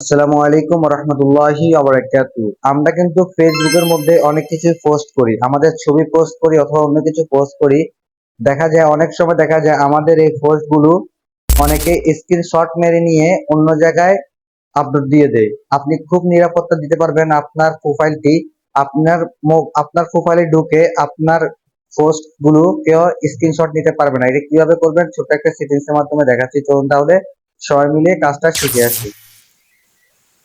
আসসালামু আলাইকুম রহমতুল্লাহি আমরা কিন্তু ফেসবুকের মধ্যে অনেক কিছু পোস্ট করি, আমাদের ছবি পোস্ট করি অথবা অন্য কিছু পোস্ট করি। দেখা যায়, অনেক সময় দেখা যায় আমাদের এই পোস্টগুলো অনেকে স্ক্রিনশট মেরে নিয়ে অন্য জায়গায় আপলোড দিয়ে দেয়। আপনি খুব নিরাপত্তা দিতে পারবেন আপনার প্রোফাইলটি আপনার আপনার প্রোফাইলে ঢুকে আপনার পোস্টগুলো কেউ স্ক্রিনশট নিতে পারবে না। এটা কীভাবে করবেন? ছোট্ট একটা সেটিংস এর মাধ্যমে দেখাচ্ছি। চলুন তাহলে সবাই মিলে কাজটা শিখে আসি।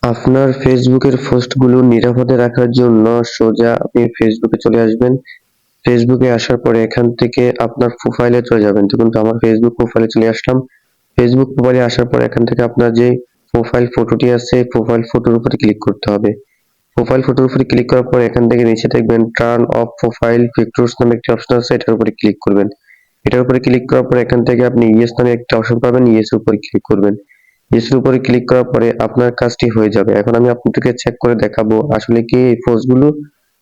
আপনার ফেসবুকের পোস্টগুলো নিরাপদে রাখার জন্য সোজা আপনি ফেসবুকে চলে আসবেন। ফেসবুকে আসার পরে এখান থেকে আপনার প্রোফাইলে চলে যাবেন। তো, আমার ফেসবুক প্রোফাইলে চলে আসলাম। ফেসবুক প্রোফাইলে আসার পর এখান থেকে আপনার যে প্রোফাইল ফটোটি আছে প্রোফাইল ফটোর উপরে ক্লিক করতে হবে। প্রোফাইল ফটোর উপরে ক্লিক করার পর এখান থেকে নিচে দেখবেন টার্ন অফ প্রোফাইল পিকচার্স নামে একটি অপশন আছে, এটার উপরে ক্লিক করবেন। এটার উপরে ক্লিক করার পর এখান থেকে আপনি ইয়েস নামে একটা অপশন পাবেন ইয়েস উপরে ক্লিক করবেন। ইয়েস উপরে ক্লিক করার পরে আপনার কাজটি হয়ে যাবে। এখন আমি আপনাদেরকে চেক করে দেখাবো আসলে কি এই পোস্টগুলো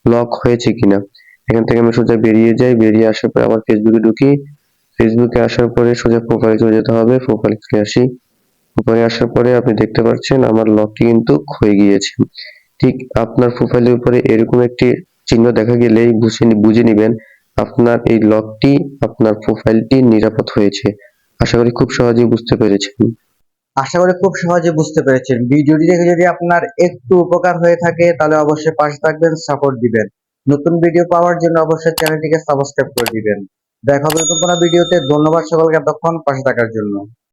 লক হয়েছে কিনা। এখান থেকে আমি সোজা বেরিয়ে যাই। বেরিয়ে আসার পরে আবার ফেসবুকে ঢুকি। ফেসবুকে আসার পরে সোজা প্রোফাইলে চলে যেতে হবে। প্রোফাইলে চলে আসি। প্রোফাইলে আসার পরে আপনি দেখতে পাচ্ছেন আমার লকটি কিন্তু হয়ে গিয়েছে। ঠিক আপনার প্রোফাইলের উপরে এরকম একটি চিহ্ন দেখা গেলেই বুঝে বুঝে নিবেন আপনার এই লকটি আপনার প্রোফাইলটি নিরাপদ হয়েছে। আশা করি খুব সহজেই বুঝতে পেরেছেন। আশা করি খুব সহজে বুঝতে পেরেছেন। ভিডিওটি দেখে যদি আপনার একটু উপকার হয়ে থাকে, তাহলে অবশ্যই পাশে থাকবেন সাপোর্ট দিবেন। নতুন ভিডিও পাওয়ার জন্য অবশ্যই চ্যানেলটিকে সাবস্ক্রাইব করে দিবেন। দেখা হবে নতুন কোনো ভিডিওতে ধন্যবাদ সকলকে এতক্ষণ পাশে থাকার জন্য।